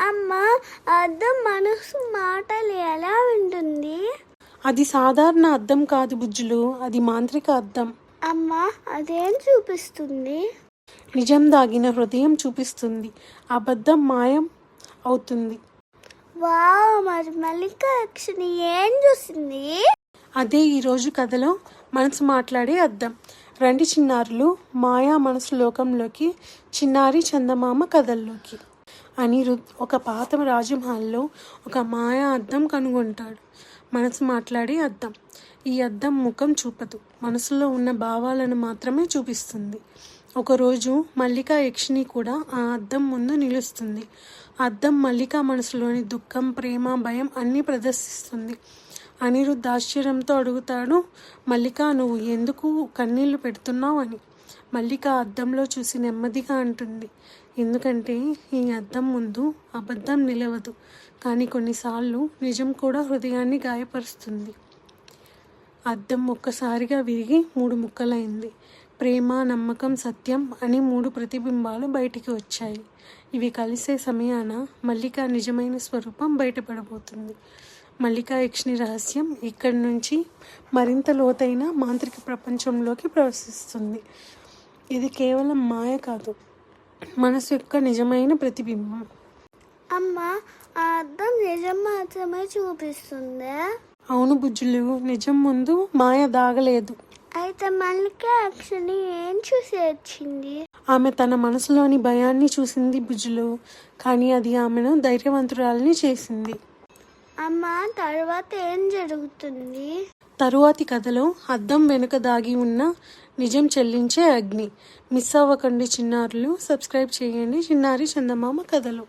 అమ్మ అద్దం మనసు మాటలు ఎలా వింటుంది? అది సాధారణ అద్దం కాదు బుజ్జులు అది మాంత్రిక అద్దం. అమ్మ అదేం చూపిస్తుంది? నిజం దాగిన హృదయం చూపిస్తుంది అబద్ధం మాయం అవుతుంది. వావ్ మరి మల్లిక ఏం చూసింది? అదే ఈరోజు కథలో మనసు మాట్లాడే అద్దం. రండి చిన్నారులు మాయా మనసు లోకంలోకి చిన్నారి చందమామ కథల్లోకి. అనిరుద్ ఒక పాత రాజమహల్లో ఒక మాయా అద్దం కనుగొంటాడు. మనసు మాట్లాడే అద్దం. ఈ అద్దం ముఖం చూపదు. మనసులో ఉన్న భావాలను మాత్రమే చూపిస్తుంది. ఒకరోజు మల్లిక యక్షిని కూడా ఆ అద్దం ముందు నిలుస్తుంది. అద్దం మల్లిక మనసులోని దుఃఖం ప్రేమ భయం అన్నీ ప్రదర్శిస్తుంది. అనిరుద్ధ్ ఆశ్చర్యంతో అడుగుతాడు మల్లిక నువ్వు ఎందుకు కన్నీళ్ళు పెడుతున్నావు? అని. మల్లిక అద్దంలో చూసి నెమ్మదిగా అంటుంది. ఎందుకంటే ఈ అద్దం ముందు అబద్ధం నిలవదు. కానీ కొన్నిసార్లు నిజం కూడా హృదయాన్ని గాయపరుస్తుంది. అద్దం ఒక్కసారిగా విరిగి మూడు ముక్కలైంది. ప్రేమ నమ్మకం సత్యం అని మూడు ప్రతిబింబాలు బయటికి వచ్చాయి. ఇవి కలిసే సమయాన మల్లిక నిజమైన స్వరూపం బయటపడబోతుంది. మల్లికా యక్షిని రహస్యం ఇక్కడి నుంచి మరింత లోతైన మాంత్రిక ప్రపంచంలోకి ప్రవేశిస్తుంది. ఇది కేవలం మాయ కాదు. మనసు యొక్క నిజమైన ప్రతిబింబం. అమ్మ ఆ అద్దం నిజం మాత్రమే చూపిస్తుందా. అవును బుజ్జులు నిజం ముందు మాయ దాగలేదు. అయితే మల్లిక యక్షిని ఏం చూసి వచ్చింది? ఆమె తన మనసులోని భయాన్ని చూసింది బుజ్జులు కానీ అది ఆమెను ధైర్యవంతురాలని చేసింది. అమ్మ తర్వాత ఏం జరుగుతుంది? తరువాతి కథలో అద్దం వెనుక దాగి ఉన్న నిజం చెల్లించే అగ్ని. మిస్ అవ్వకండి చిన్నారులు. సబ్స్క్రైబ్ చేయండి. చిన్నారి చందమామ కథలు.